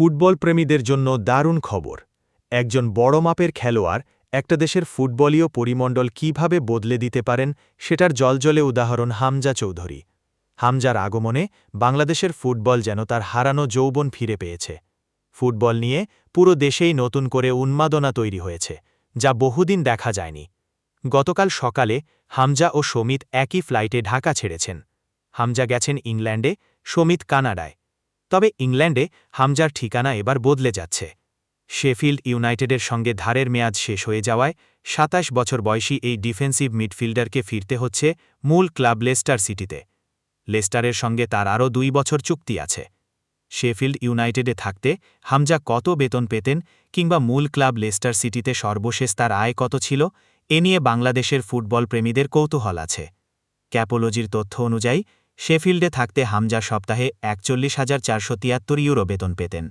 Football প্রেমীদের জন্য দারুণ খবর। একজন বড় মাপের খেলোয়াড় একটা দেশের ফুটবলীয় পরিমণ্ডল কীভাবে বদলে দিতে পারেন সেটার জলজলে উদাহরণ হামজা চৌধুরী। হামজার আগমনে বাংলাদেশের ফুটবল যেন তার হারানো যৌবন ফিরে পেয়েছে। ফুটবল নিয়ে পুরো দেশেই নতুন করে উন্মাদনা তৈরি হয়েছে, যা বহুদিন দেখা যায়নি। গতকাল সকালে হামজা ও সমিত একই ফ্লাইটে ঢাকা ছেড়েছেন। হামজা গেছেন ইংল্যান্ডে, সমিত কানাডায়। তবে ইংল্যান্ডে হামজার ঠিকানা এবার বদলে যাচ্ছে। শেফিল্ড ইউনাইটেডের সঙ্গে ধারের মেয়াদ শেষ হয়ে যাওয়ায় সাতাশ বছর বয়সী এই ডিফেন্সিভ মিডফিল্ডারকে ফিরতে হচ্ছে মূল ক্লাব লেস্টার সিটিতে। লেস্টারের সঙ্গে তার আরও দুই বছর চুক্তি আছে। শেফিল্ড ইউনাইটেডে থাকতে হামজা কত বেতন পেতেন কিংবা মূল ক্লাব লেস্টার সিটিতে সর্বশেষ তার আয় কত ছিল, এ নিয়ে বাংলাদেশের ফুটবল প্রেমীদের কৌতূহল আছে। ক্যাপোলজির তথ্য অনুযায়ী শেফিল্ডে থাকতে হামজা সপ্তাহে একচল্লিশ হাজার চারশো তিয়াত্তর ইউরো বেতন পেতেন।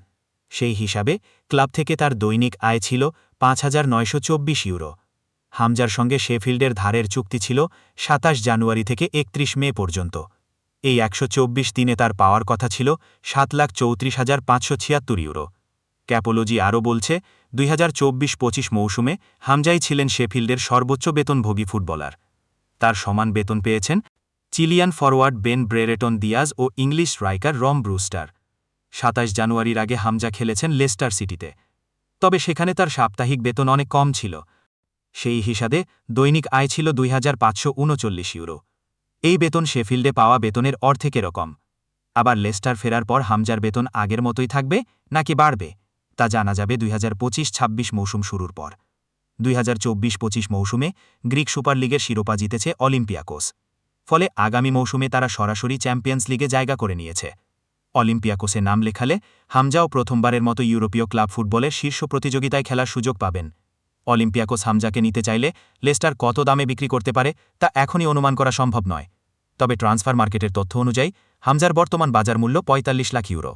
সেই হিসাবে, ক্লাব থেকে তার দৈনিক আয় ছিল পাঁচ হাজার নয়শো চব্বিশ ইউরো। হামজার সঙ্গে শেফিল্ডের ধারের চুক্তি ছিল সাতাশ জানুয়ারি থেকে একত্রিশ মে পর্যন্ত। এই একশো চব্বিশ দিনে তার পাওয়ার কথা ছিল সাত লাখ চৌত্রিশ হাজার পাঁচশো ছিয়াত্তর ইউরো। ক্যাপোলজি আরও বলছে, দুই হাজার চব্বিশ পঁচিশ মৌসুমে হামজাই ছিলেন শেফিল্ডের সর্বোচ্চ বেতনভোগী ফুটবলার। তার সমান বেতন পেয়েছেন Chilean forward Ben Brereton Diaz ও ইংলিশ স্ট্রাইকার রম ব্রুস্টার। সাতাশ জানুয়ারির আগে হামজা খেলেছেন লেস্টার সিটিতে। তবে সেখানে তার সাপ্তাহিক বেতন অনেক কম ছিল। সেই হিসাবে দৈনিক আয় ছিল দুই হাজার পাঁচশো উনচল্লিশ ইউরো। এই বেতন শেফিল্ডে পাওয়া বেতনের অর্ধেকের রকম আবার লেস্টার ফেরার পর হামজার বেতন আগের মতোই থাকবে নাকি বাড়বে, তা জানা যাবে দুই হাজার পঁচিশ ছাব্বিশ মৌসুম শুরুর পর। দুই হাজার চব্বিশ পঁচিশ মৌসুমে গ্রিক সুপার লিগের শিরোপা জিতেছে অলিম্পিয়াকোস। ফলে আগামী মৌসুমে তারা সরাসরি চ্যাম্পিয়ন্স লিগে জায়গা করে নিয়েছে। অলিম্পিয়াকোসে নাম লেখালে হামজাও প্রথমবারের মতো ইউরোপীয় ক্লাব ফুটবলের শীর্ষ প্রতিযোগিতায় খেলার সুযোগ পাবেন। অলিম্পিয়াকোস হামজাকে নিতে চাইলে লেস্টার কত দামে বিক্রি করতে পারে তা এখনই অনুমান করা সম্ভব নয়। তবে ট্রান্সফার মার্কেটের তথ্য অনুযায়ী হামজার বর্তমান বাজার মূল্য পঁয়তাল্লিশ লাখ ইউরো।